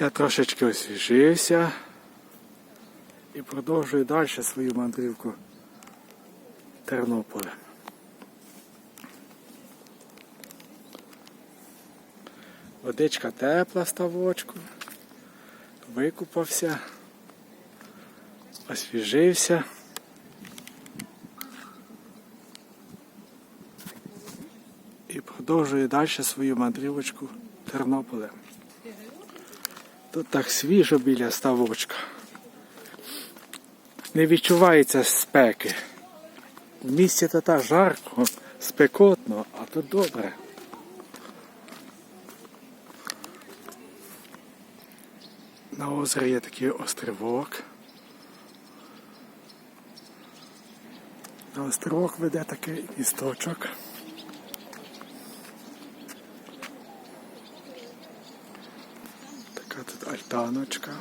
Я трошечки освіжився і продовжую далі свою мандрівку Тернополем. Водичка тепла ставочку. Викупався, освіжився. І продовжую далі свою мандрівочку Тернополем. Тут так свіжо біля ставочка. Не відчувається спеки. В місті то так жарко, спекотно, а тут добре. На озері є такий острівок. На острівок веде такий місточок. Така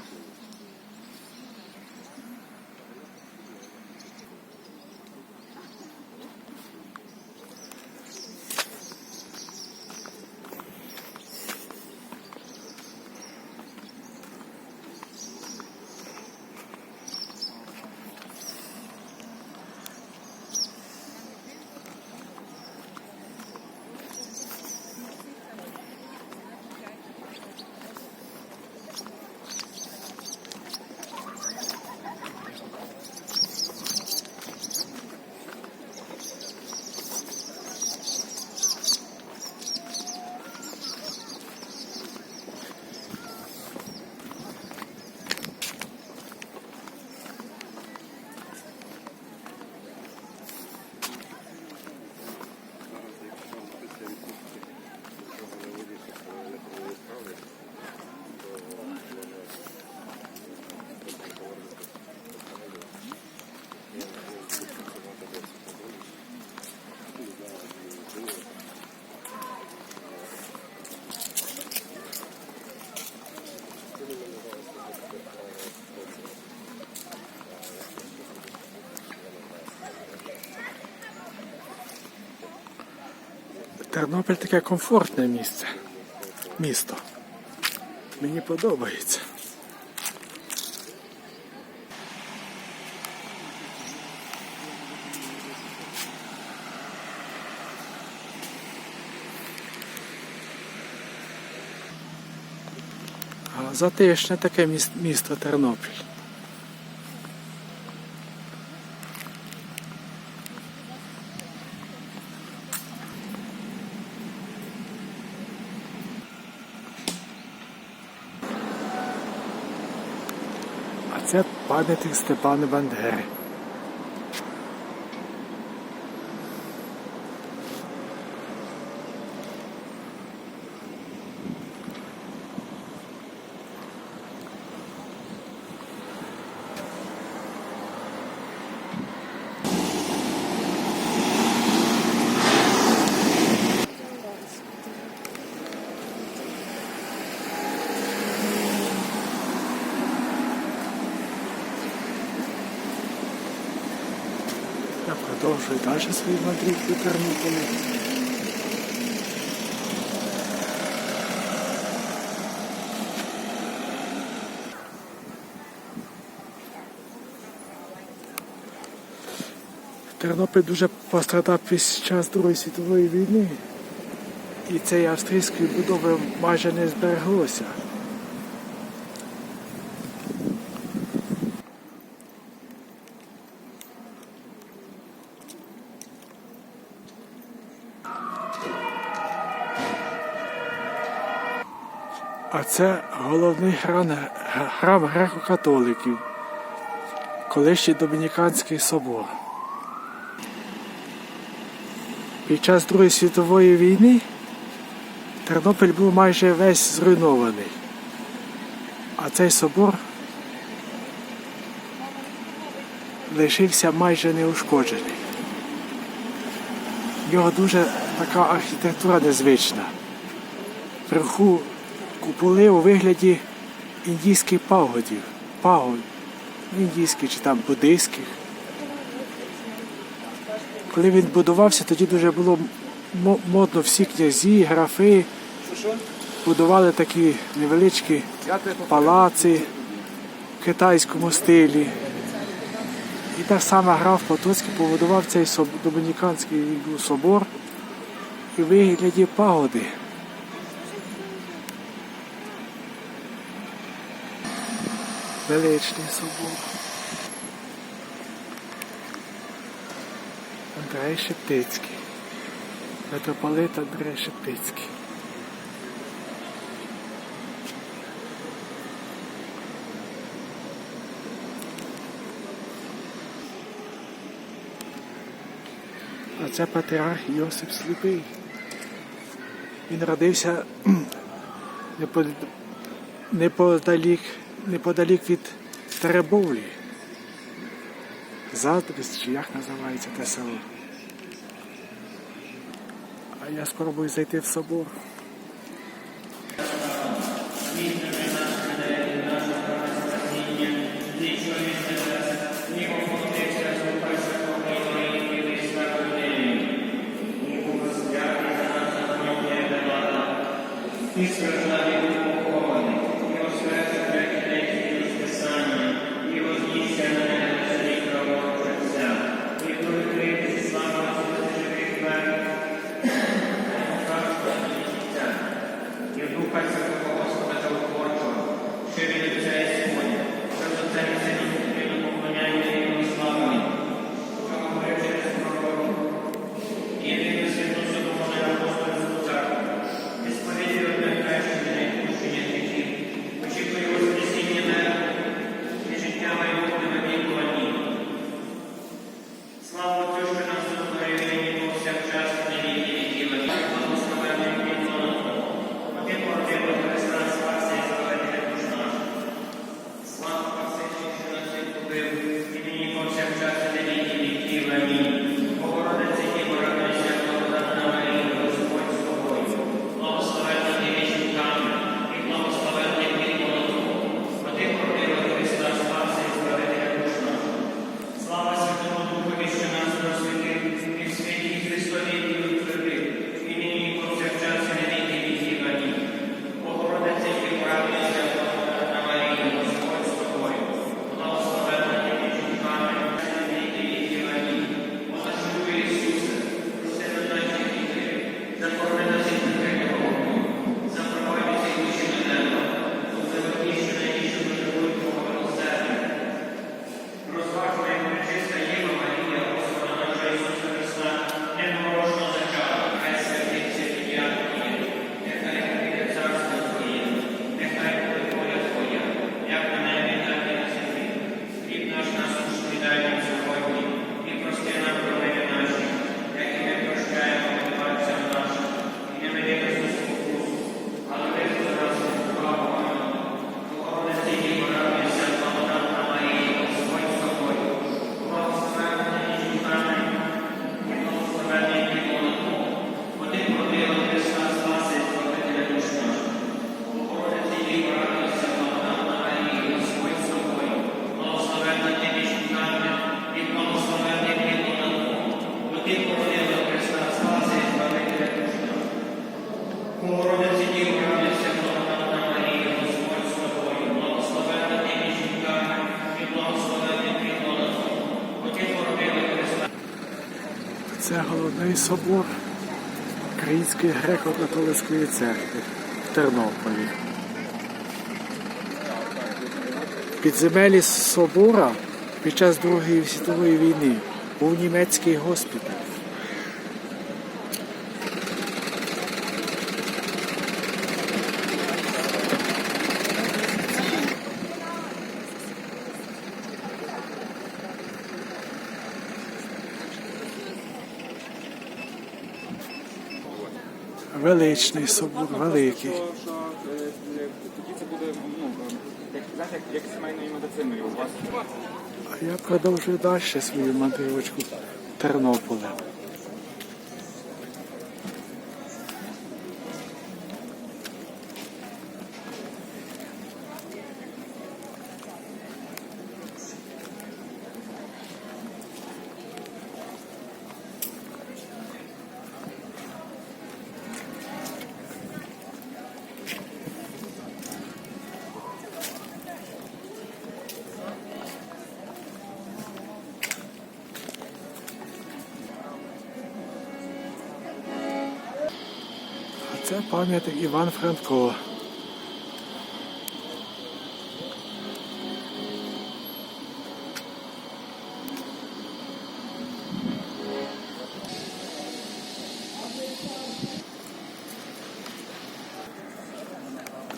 Тернопіль таке комфортне місце. Місто. Мені подобається. Затишне таке місто Тернопіль. Це пам'ятник Степана Бандери. Продовжую далі свої мандрівки Тернополі. Тернопіль дуже пострадав під час Другої світової війни. І цієї австрійської будови майже не збереглося. Це головний храм, греко-католиків, колишній Домініканський собор. Під час Другої світової війни Тернопіль був майже весь зруйнований. А цей собор лишився майже неушкоджений. В нього дуже така архітектура незвична. Вверху були у вигляді індійських пагодів, пагод, індійських чи там буддийських. Коли він будувався, тоді дуже було модно всі князі, графи будували такі невеличкі палаци в китайському стилі. І так само граф Потоцький побудував цей Домініканський ну, собор і вигляді пагоди. Величний собор. Андрей Шептицький. Митрополит Андрей Шептицький. А це патріарх Йосип Сліпий. Він родився неподалік неподалік від Теребовлі. Затвість, чи як називається те село. А я спробую зайти в собор. Israel. Другий собор Української греко-католицької церкви в Тернополі. Підземелі собора під час Другої світової війни був німецький госпіталь. величний собор, великий. Тоді це буде як сімейною медициною у вас. А я продовжую далі свою мандрівочку Тернополя. Це пам'ятник Іван Франко.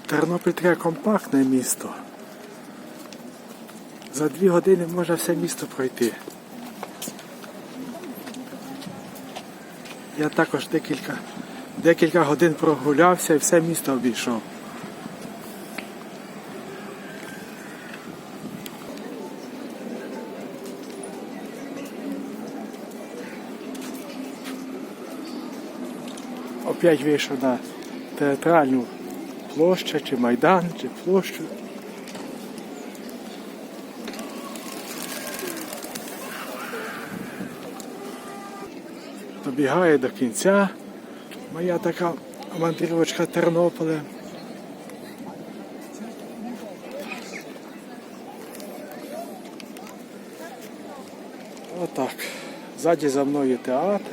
Тернопіль таке компактне місто. За дві години можна все місто пройти. Я також декілька, декілька годин прогулявся і все місто обійшов. Опять вийшов на театральну площу, чи майдан, чи площу. Добігає до кінця. Моя така мандрівочка Тернополя. Отак. Ззаді за мною театр.